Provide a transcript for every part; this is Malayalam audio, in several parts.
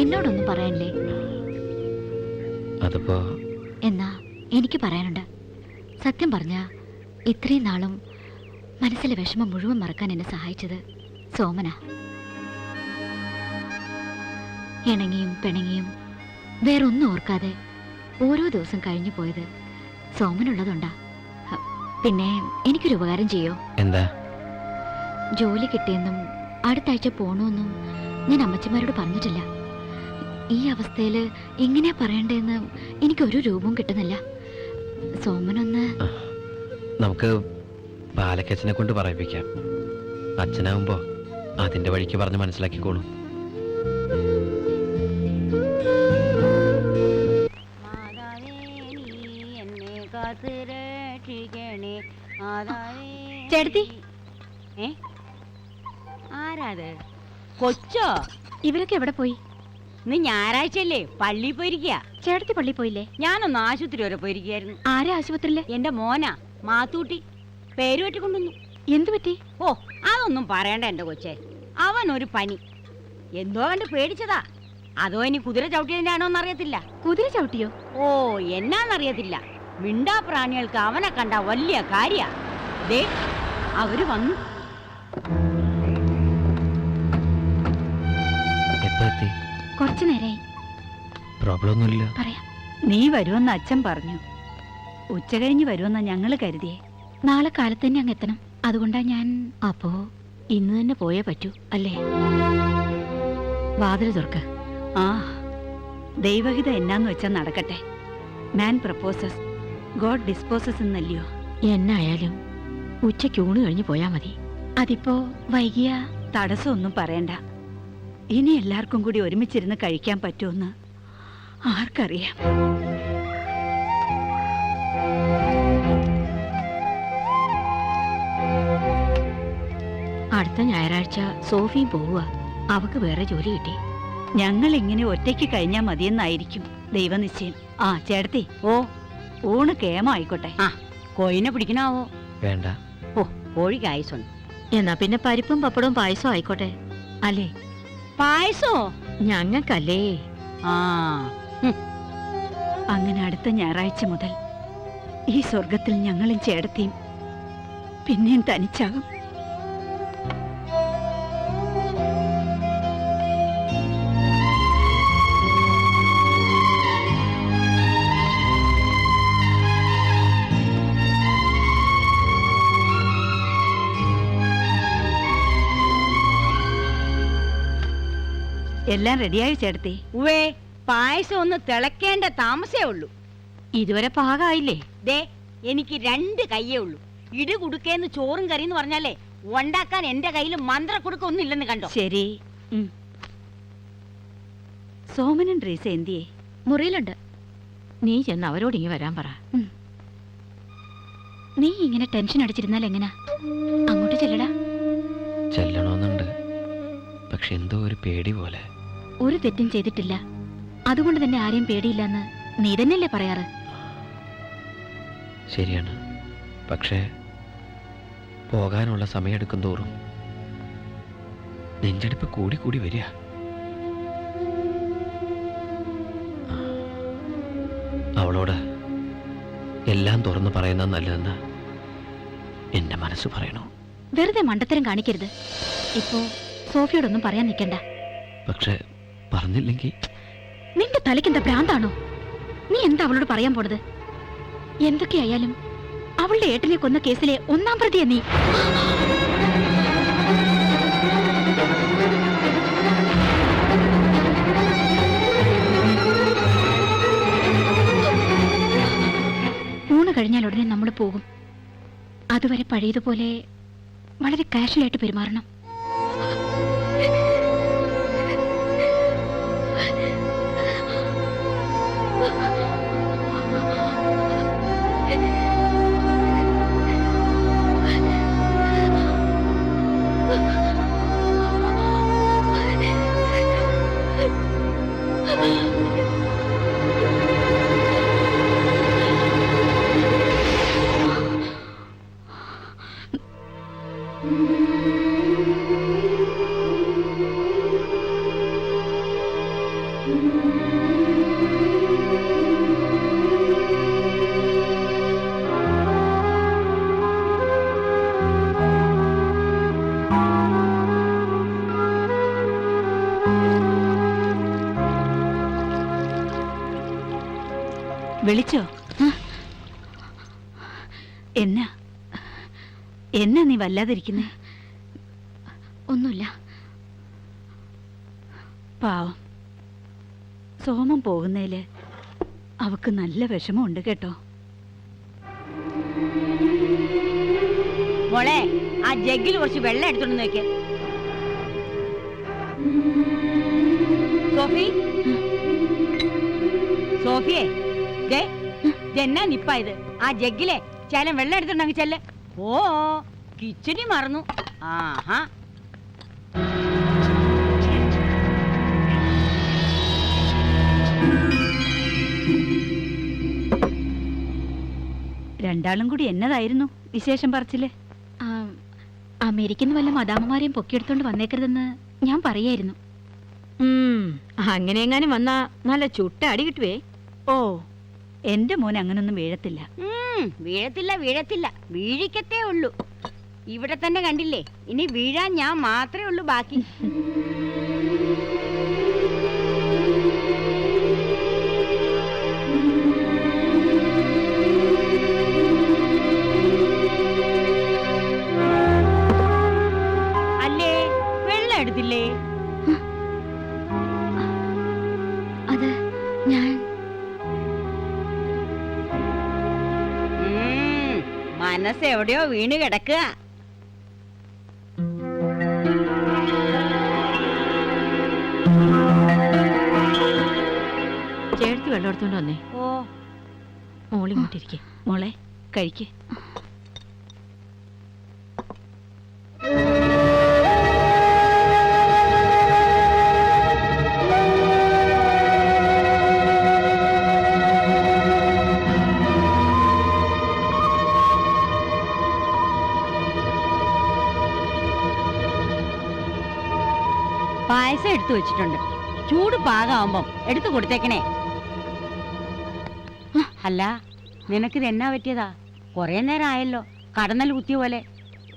എന്നോടൊന്നും പറയാനില്ലേ? അതപ്പോ? എന്നാ എനിക്ക് പറയാനുണ്ട്. സത്യം പറഞ്ഞ ഇത്രയും നാളും മനസ്സിലെ വിഷമം മുഴുവൻ മറക്കാൻ എന്നെ സഹായിച്ചത് സോമന. ഇണങ്ങിയും പിണങ്ങിയും വേറൊന്നും ഓർക്കാതെ ഓരോ ദിവസം കഴിഞ്ഞു പോയത് സോമനുള്ളതുണ്ടാ പിന്നെ എനിക്കൊരു ഉപകാരം ചെയ്യോ? എന്താ? ജോലി കിട്ടിയെന്നും അടുത്താഴ്ച പോണോന്നും പോണമെന്നും ഞാൻ അമ്മച്ചിമാരോട് പറഞ്ഞിട്ടില്ല. ഈ അവസ്ഥയിൽ എങ്ങനെയാ എനിക്ക് ഒരു രൂപവും കിട്ടുന്നില്ല. സോമനൊന്ന് നമുക്ക് ബാലക്കച്ചനെ കൊണ്ട് പറയിപ്പിക്കാം. അച്ഛനാവുമ്പോ അതിന്റെ വഴിക്ക് പറഞ്ഞ് മനസ്സിലാക്കിക്കോളും. ചേട്ടത്തി. ആരാത്? കൊച്ചോ? ഇവരൊക്കെ എവിടെ പോയി? ഇന്ന് ഞായറാഴ്ചയല്ലേ? പള്ളി പോയിരിക്കുക ചേട്ടത്തി പള്ളി പോയില്ലേ? ഞാനൊന്ന് ആശുപത്രി വരെ പോയിരിക്കായിരുന്നു ആരാ ആശുപത്രിയിൽ? എന്റെ മോനാ മാത്തൂട്ടി. പേര് വെട്ടിക്കൊണ്ടുവന്നു. എന്തു പറ്റി? ഓ അതൊന്നും പറയണ്ട എന്റെ കൊച്ചെ. അവൻ ഒരു പനി. എന്തോ അവന്റെ പേടിച്ചതാ. അതോ ഇനി കുതിര ചവിട്ടിയതിന്റെ ആണോ എന്നറിയത്തില്ല. കുതിര ചവിട്ടിയോ? ഓ എന്നാന്നറിയത്തില്ല. മിണ്ടാ പ്രാണികൾക്ക് അവനെ കണ്ട വലിയ കാര്യ. ദേ അവർ വന്നു. കുറച്ചു നേരായി. പ്രോബ്ലം ഒന്നുമില്ല. പറയാം. നീ വരുമെന്ന് അച്ഛൻ പറഞ്ഞു. ഉച്ച കഴിഞ്ഞ് വരുമെന്നാ ഞങ്ങൾ കരുതിയേ. നാളെ കാലത്ത് തന്നെ അങ്ങ് എത്തണം. അതുകൊണ്ടാ ഞാൻ അപ്പോ ഇന്ന് തന്നെ പോയേ പറ്റൂ അല്ലേ? വാതിൽ തുറക്ക. ആ ദൈവഹിത എന്നാന്ന് വെച്ചാൽ നടക്കട്ടെ. മാൻ പ്രപ്പോസസ് ഗോഡ് ഡിസ്പോസസ് എന്നല്ലയോ? എന്നായാലും ഉച്ചയ്ക്ക് ഊണ് കഴിഞ്ഞ് പോയാ മതി. അതിപ്പോ വൈകിയ തടസ്സമൊന്നും പറയണ്ട. ഇനി എല്ലാവർക്കും കൂടി ഒരുമിച്ചിരുന്ന് കഴിക്കാൻ പറ്റുമെന്ന് ആർക്കറിയാം. അടുത്ത ഞായറാഴ്ച സോഫിയും പോവുക അവക്ക് വേറെ ജോലി കിട്ടി. ഞങ്ങൾ ഇങ്ങനെ ഒറ്റയ്ക്ക് കഴിഞ്ഞാൽ മതിയെന്നായിരിക്കും ദൈവനിശ്ചയം. ആ ചേട്ടത്തി. ഓ. ഊണ് കേമായിക്കോട്ടെ. ആ കോഴിനെ പിടിക്കണാവോ? വേണ്ട. ഓ കോഴിക്ക് ആയുസുണ്ട് എന്നാ പിന്നെ പരിപ്പും പപ്പടവും പായസവും ആയിക്കോട്ടെ. അല്ലേ? പായസോ? ഞങ്ങൾക്കല്ലേ. ആ. അങ്ങനെ അടുത്ത ഞായറാഴ്ച മുതൽ ഈ സ്വർഗത്തിൽ ഞങ്ങളും ചേടത്തിയും പിന്നെയും തനിച്ചാകും. എല്ലാം റെഡിയായി ചേട്ടത്തി. ഉവേ പായസം ഒന്ന് തിളക്കേണ്ട താമസേ ഉള്ളൂ. ഇതുവരെ പാകായില്ലേ? ദേ എനിക്ക് രണ്ട് കയ്യേ ഉള്ളൂ. ഇടി കുടുക്കേന്ന് ചോറും കറി എന്ന് പറഞ്ഞാലേ ഉണ്ടാക്കാൻ എന്റെ കയ്യിൽ മന്ത്ര കുടുക്കൊന്നും ഇല്ലെന്ന് കണ്ടോ? ശരി. ഉം. സോമനും ട്രീസ എന്തിയേ? മുറിയിലുണ്ട്. നീ ചെന്ന് അവരോട് ഇങ്ങി വരാൻ പറ. നീ ഇങ്ങനെ ടെൻഷൻ അടിച്ചിരുന്നാൽ എങ്ങനാ? അങ്ങോട്ട് ചെല്ലടാ. ചെല്ലണമെന്നുണ്ട് പക്ഷെ എന്തോ ഒരു പേടി പോലെ. ഒരു തെറ്റും ചെയ്തിട്ടില്ല. അതുകൊണ്ട് തന്നെ ആരെയും പേടിയില്ലെന്ന് നീ തന്നെയല്ലേ പറയാറ്? ശരിയാണ്. പക്ഷേ പോകാനുള്ള സമയമെടുക്കും തോറും നെഞ്ചെടുപ്പ് കൂടി കൂടി വരിക. അവളോട് എല്ലാം തുറന്നു പറയുന്ന നല്ലതെന്ന് എന്റെ മനസ്സ് പറയണു? വെറുതെ മണ്ടത്തരം കാണിക്കരുത്. ഇപ്പോ സോഫിയോടൊന്നും പറയാൻ നിൽക്കണ്ട. പക്ഷെ പറഞ്ഞില്ലെങ്കിൽ നിന്റെ തലയ്ക്ക് എന്താ ഭ്രാന്താണോ? നീ എന്താ അവളോട് പറയാൻ പോണത്? എന്തൊക്കെയായാലും അവളുടെ ഏട്ടനെ കൊന്ന കേസിലെ ഒന്നാം പ്രതിയെ നീ. ഊണ് കഴിഞ്ഞാൽ ഉടനെ നമ്മൾ പോകും. അതുവരെ പഴയതുപോലെ വളരെ കാഷ്വലായിട്ട് പെരുമാറണം. വിളിച്ചോ? എന്നാ? എന്നാ നീ വല്ലാതിരിക്കുന്നേ? ഒന്നുമില്ല. പാവം. സോമം പോകുന്നതിൽ അവക്ക് നല്ല വിഷമമുണ്ട് കേട്ടോ. മോളെ ആ ജഗ്ഗിൽ കുറച്ച് വെള്ളം എടുത്തോണ്ട് നോക്കിയ സോഫി? സോഫിയെ? ഇതെന്നാ നിപ്പ ഇത്? ആ ജഗ്ഗിലെ ചേലം വെള്ളം എടുത്തിട്ടുണ്ടെങ്കിൽ ചെല്ല്. ഓ കിച്ചടി മറന്നു. ആഹാ. രണ്ടാളും കൂടി എന്നതായിരുന്നു വിശേഷം പറച്ചിൽ? ആ, അമേരിക്കന്ന് വല്ല മദാമ്മമാരെയും പൊക്കിയെടുത്തോണ്ട് വന്നേക്കരുതെന്ന് ഞാൻ പറയായിരുന്നു. അങ്ങനെ എങ്ങാനും വന്നാ നല്ല ചുട്ട അടി കിട്ടുവേ. ഓ എന്റെ മോൻ അങ്ങനൊന്നും വീഴത്തില്ല. വീഴത്തില്ല വീഴത്തില്ല. വീഴിക്കത്തേ ഉള്ളൂ. ഇവിടെ തന്നെ കണ്ടില്ലേ? ഇനി വീഴാൻ ഞാൻ മാത്രമേ ഉള്ളൂ ബാക്കി. മനസ്സ് എവിടെയോ വീണ് കിടക്കുക. ചേർത്ത് വെള്ളം എടുത്തോണ്ട് വന്നേ. ഓ. മോളിങ്ങോട്ടിരിക്കെ. മോളെ കഴിക്ക്. പായസം എടുത്തു വെച്ചിട്ടുണ്ട്. ചൂട് പാകാവുമ്പം എടുത്തു കൊടുത്തേക്കണേ. അല്ല നിനക്കിത് എന്നാ പറ്റിയതാ? കുറെ നേരം ആയല്ലോ കടന്നൽ കുത്തിയ പോലെ.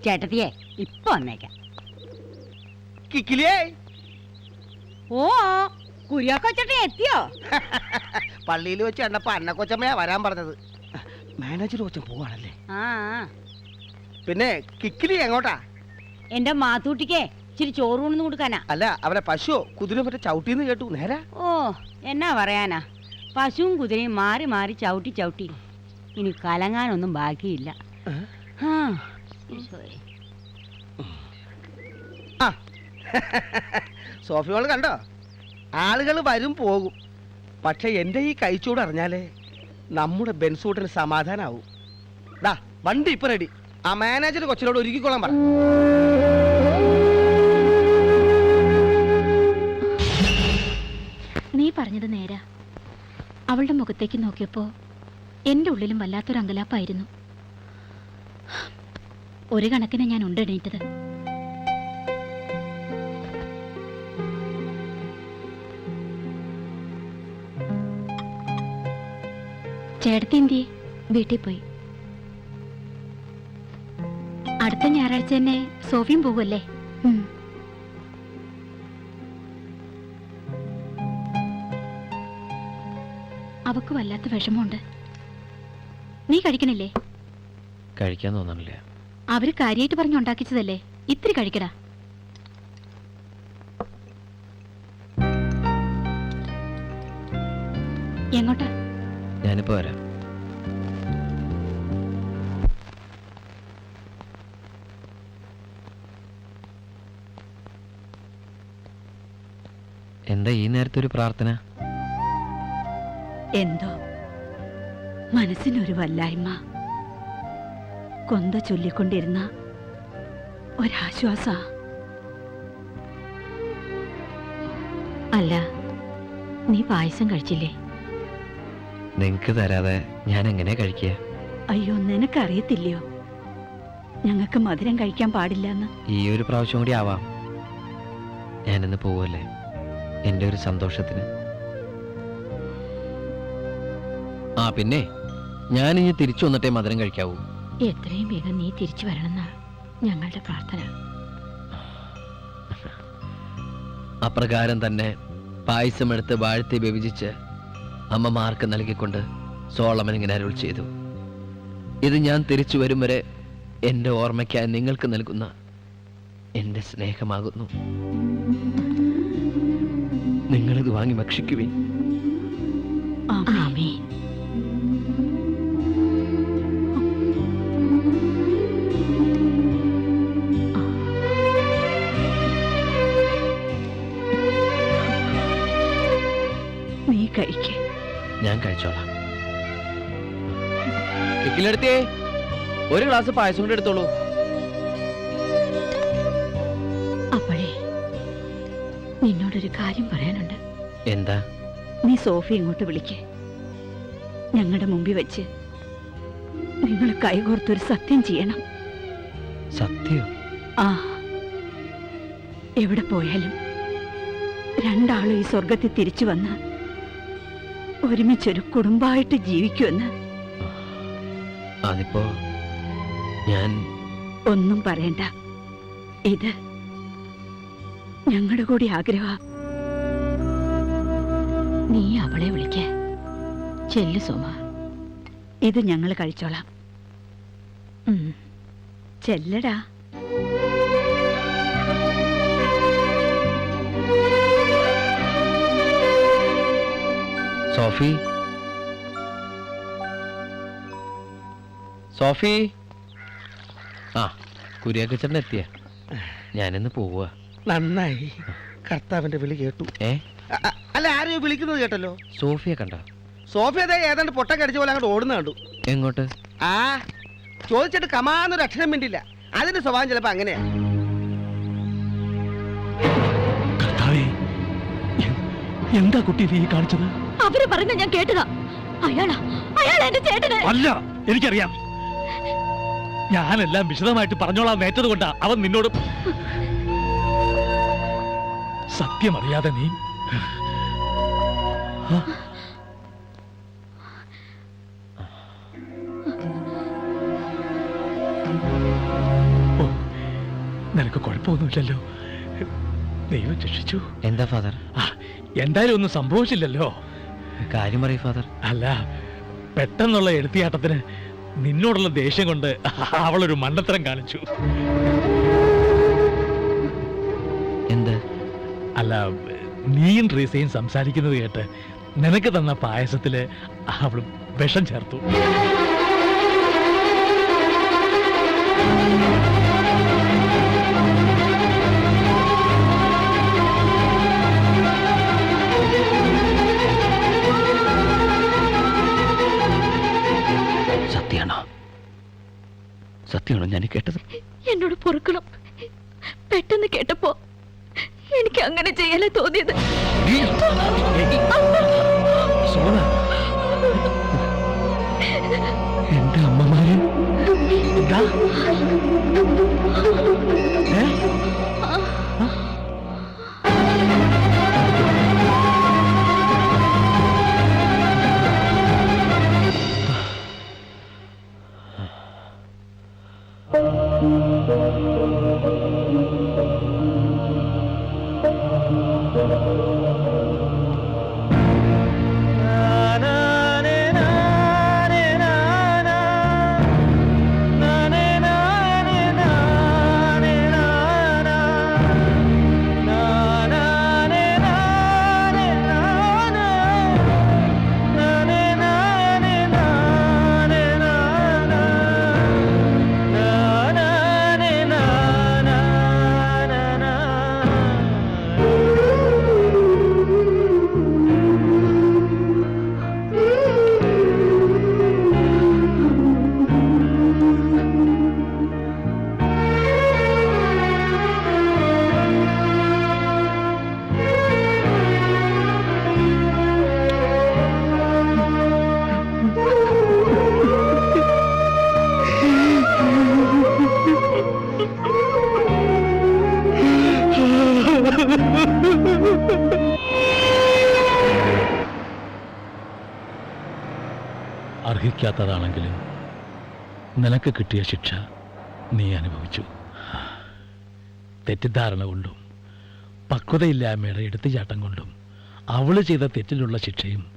ചേട്ടത്തിയെ ഇപ്പൊ വന്നേക്കാം. ഓ കുര്യാക്കോച്ചേട്ടൻ എത്തിയോ? പള്ളിയിൽ വെച്ച് കണ്ടപ്പോ അന്നക്കൊച്ചമ്മയാ വരാൻ പറഞ്ഞത്. മാനേജർ കൊച്ചൻ പോവാണല്ലേ? ആ. പിന്നെ കിക്കിലി എങ്ങോട്ടാ? എന്റെ മാത്തൂട്ടിക്ക് ഇച്ചിരി ചോറ് കൊണ്ടു കൊടുക്കാനാ. അല്ല അവരെ പശുവോ? കുതിര മറ്റേ ചവിട്ടിന്ന് കേട്ടു. നേരാ. ഓ എന്നാ പറയാനാ. പശുവും കുതിരയും മാറി മാറി ചവിട്ടി ചവിട്ടി. ഇനി കലങ്ങാനൊന്നും ബാക്കിയില്ല. സോഫിയോൾ കണ്ടോ? ആളുകൾ വരും പോകും. പക്ഷെ എന്റെ ഈ കൈച്ചൂട് അറിഞ്ഞാലേ നമ്മുടെ ബെൻസൂട്ടിന് സമാധാനാവും. ഡാ വണ്ടി ഇപ്പൊ റെഡി ആ മാനേജർ കൊച്ചിനോട് ഒരുക്കിക്കോളാൻ പറ. അവളുടെ മുഖത്തേക്ക് നോക്കിയപ്പോ എന്റെ ഉള്ളിലും വല്ലാത്തൊരു അങ്കലാപ്പായിരുന്നു. ഒരു കണക്കിന് ഞാൻ ഉണ്ടെണീറ്റത് ചേട്ടത്തി എന്തിയെ? വീട്ടിൽ പോയി. അടുത്ത ഞായറാഴ്ച തന്നെ സോഫിയും പോകുമല്ലേ അവക്ക് വല്ലാത്ത വിഷമമുണ്ട്. നീ കഴിക്കണില്ലേ? കഴിക്കാൻ തോന്നണില്ല. അവർ കാര്യമായിട്ട് പറഞ്ഞുണ്ടാക്കിച്ചതല്ലേ ഇത്തിരി കഴിക്കടാ. എങ്ങോട്ടാ? ഞാനിപ്പോ വരാം. എന്താ ഈ നേരത്തെ ഒരു പ്രാർത്ഥന? എന്തോ? മനസ്സിനൊരു വല്ലായ്മ. കൊന്ത ചൊല്ലിക്കൊണ്ടിരുന്ന ഒരാശ്വാസ. അല്ല നീ പായസം കഴിച്ചില്ലേ? നിങ്ങക്ക് തരാതെ ഞാൻ എങ്ങനെ കഴിക്കുക? അയ്യോ നിനക്കറിയത്തില്ലയോ? ഞങ്ങൾക്ക് മധുരം കഴിക്കാൻ പാടില്ലെന്ന്. ഈ ഒരു പ്രാവശ്യം കൂടി ആവാം. ഞാനിന്ന് പോവല്ലേ? എന്റെ ഒരു സന്തോഷത്തിന്. ആ പിന്നെ. ഞാൻ ഇനി തിരിച്ചു വന്നിട്ടേ മധുരം കഴിക്കാവൂ. എത്രയും വേഗം നീ തിരിച്ചു വരണമെന്നാ ഞങ്ങളുടെ പ്രാർത്ഥന. അപ്രകാരം തന്നെ പായസമെടുത്ത് വാഴ്ത്തി വിഭജിച്ച് അമ്മമാർക്ക് നൽകിക്കൊണ്ട് സോളമൻ ഇങ്ങനെ അരുൾ ചെയ്തു. ഇത് ഞാൻ തിരിച്ചു വരും വരെ എന്റെ ഓർമ്മയ്ക്കായി നിങ്ങൾക്ക് നൽകുന്ന എന്റെ സ്നേഹമാകുന്നു. നിങ്ങളിത് വാങ്ങി ഭക്ഷിക്കുവിൻ. ആമേൻ. കഴിക്കേ. ഞാൻ കഴിച്ചോളാം. കിക്കിലെടുത്തേ ഒരു ഗ്ലാസ് പായസം കൊണ്ട് എടുത്തോളൂ. അപ്പോഴേ നിന്നോടൊരു കാര്യം പറയാനുണ്ട്. എന്താ? നീ സോഫി ഇങ്ങോട്ട് വിളിക്കേ. ഞങ്ങളുടെ മുമ്പിൽ വെച്ച് നിങ്ങൾ കൈകോർത്തൊരു സത്യം ചെയ്യണം. സത്യം? ആ. എവിടെ പോയാലും രണ്ടാളും ഈ സ്വർഗത്തിൽ തിരിച്ചു വന്ന് ഒരുമിച്ചൊരു കുടുംബമായിട്ട് ജീവിക്കുമെന്ന്. അതിപ്പോ ഞാൻ ഒന്നും പറയണ്ട. ഇത് ഞങ്ങളുടെ കൂടി ആഗ്രഹ. നീ അവളെ വിളിക്ക. ചെല്ലു സോമ. ഇത് ഞങ്ങൾ കഴിച്ചോളാം. ചെല്ലടാ. സോഫി? സോഫി? ആ കുര്യാക്കച്ചേട്ടൻ എത്തിയ. ഞാനിന്ന് പോവുക നന്നായി. കർത്താവിന്റെ വിളി കേട്ടു. ഏ? അ- അല്ല ആരെയോ വിളിക്കുന്നത് കേട്ടല്ലോ? സോഫിയെ കണ്ട. സോഫി അതേ ഏതാണ്ട് പൊട്ടം കടിച്ച പോലെ അങ്ങോട്ട് ഓടുന്ന കണ്ടു. എങ്ങോട്ട്? ആ ചോദിച്ചിട്ട് കമാന്നൊരു അക്ഷരം മിണ്ടില്ല. അതിന്റെ സ്വഭാവം ചിലപ്പോ അങ്ങനെയാ. കർത്താവേ എന്താ കുട്ടി നീ കാണിച്ചത്? അവർ പറയുന്നത് ഞാൻ കേട്ടതാ. അയാളാ അയാൾ എന്റെ ചേട്ടനെ. അല്ല എനിക്കറിയാം. ഞാനെല്ലാം വിശദമായിട്ട് പറഞ്ഞോളാം നേറ്റത് കൊണ്ടാ അവൻ നിന്നോട് സത്യമറിയാതെ നീ നിനക്ക് കുഴപ്പമൊന്നുമില്ലല്ലോ. ദൈവം രക്ഷിച്ചു. എന്താ ഫാദർ? എന്തായാലും ഒന്നും സംഭവിച്ചില്ലല്ലോ. കാര്യം പറയൂ ഫാദർ. അല്ല പെട്ടെന്നുള്ള എടുത്തിയാട്ടത്തിന് നിന്നോടുള്ള ദേഷ്യം കൊണ്ട് അവളൊരു മണ്ടത്തരം കാണിച്ചു. എന്ത്? അല്ല നീയും ട്രീസയും സംസാരിക്കുന്നത് കേട്ട് നിനക്ക് തന്ന പായസത്തിൽ അവൾ വിഷം ചേർത്തു. സത്യമാണോ ഞാൻ കേട്ടത്? എന്നോട് പൊറുക്കണം. പെട്ടെന്ന് കേട്ടപ്പോ എനിക്ക് അങ്ങനെ ചെയ്യാനേ തോന്നിയത്. നിനക്ക് കിട്ടിയ ശിക്ഷ നീ അനുഭവിച്ചു. തെറ്റിദ്ധാരണ കൊണ്ടും പക്വതയില്ലായ്മയുടെ എടുത്തുചാട്ടം കൊണ്ടും അവൾ ചെയ്ത തെറ്റിലുള്ള ശിക്ഷയും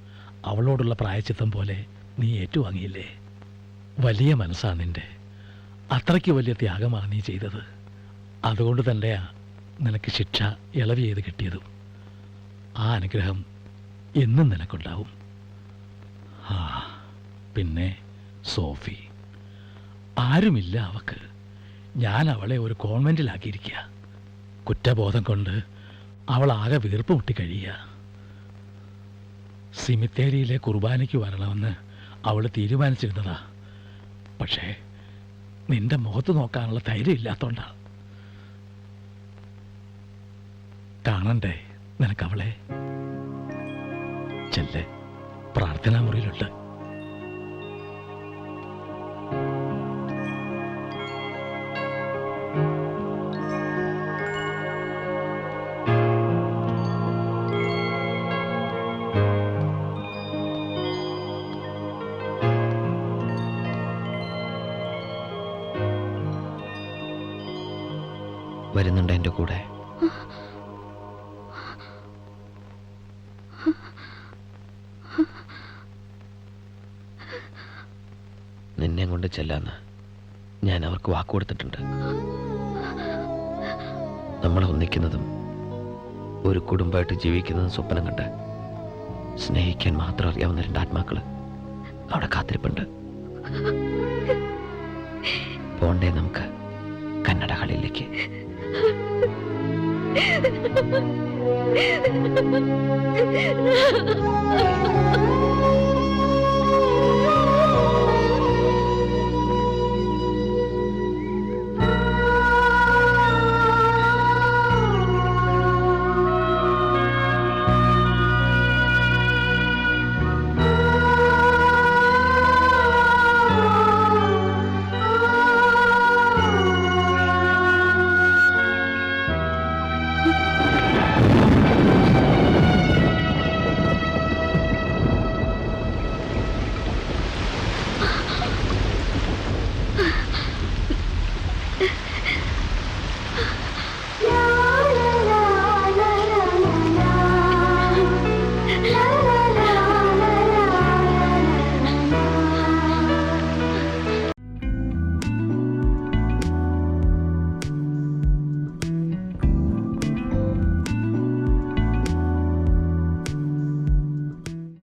അവളോടുള്ള പ്രായച്ചിത്തം പോലെ നീ ഏറ്റുവാങ്ങിയില്ലേ? വലിയ മനസ്സാണ് നിന്റെ. അത്രയ്ക്ക് വലിയ ത്യാഗമാണ് നീ ചെയ്തത്. അതുകൊണ്ട് തന്നെയാ നിനക്ക് ശിക്ഷ ഇളവ് ചെയ്ത് കിട്ടിയതും. ആ അനുഗ്രഹം എന്നും നിനക്കുണ്ടാവും. ആ പിന്നെ സോഫി. ആരുമില്ല അവക്ക്. ഞാൻ അവളെ ഒരു കോൺവെന്റിലാക്കിയിരിക്കുക. കുറ്റബോധം കൊണ്ട് അവൾ ആകെ വീർപ്പ് മുട്ടി കഴിയുക. സിമിത്തേരിയിലെ കുർബാനയ്ക്ക് വരണമെന്ന് അവൾ തീരുമാനിച്ചിരുന്നതാ. പക്ഷേ നിന്റെ മുഖത്ത് നോക്കാനുള്ള ധൈര്യം ഇല്ലാത്തോണ്ടാ. കാണണ്ടേ നിനക്കവളെ ചെല്ലേ. പ്രാർത്ഥനാ മുറിയിലുണ്ട് വരുന്നുണ്ട് എന്റെ കൂടെ. നിന്നെ കൊണ്ട് ചെല്ലാന്ന് ഞാൻ അവർക്ക് വാക്ക് കൊടുത്തിട്ടുണ്ട്. നമ്മൾ ഒന്നിക്കുന്നതും ഒരു കുടുംബമായിട്ട് ജീവിക്കുന്നതും സ്വപ്നം കണ്ട് സ്നേഹിക്കാൻ മാത്രം അറിയാവുന്ന രണ്ട് ആത്മാക്കൾ അവിടെ കാത്തിരിപ്പുണ്ട്. പോണ്ടേ നമുക്ക് കന്നഡ കളിയിലേക്ക്. Ha ha ha!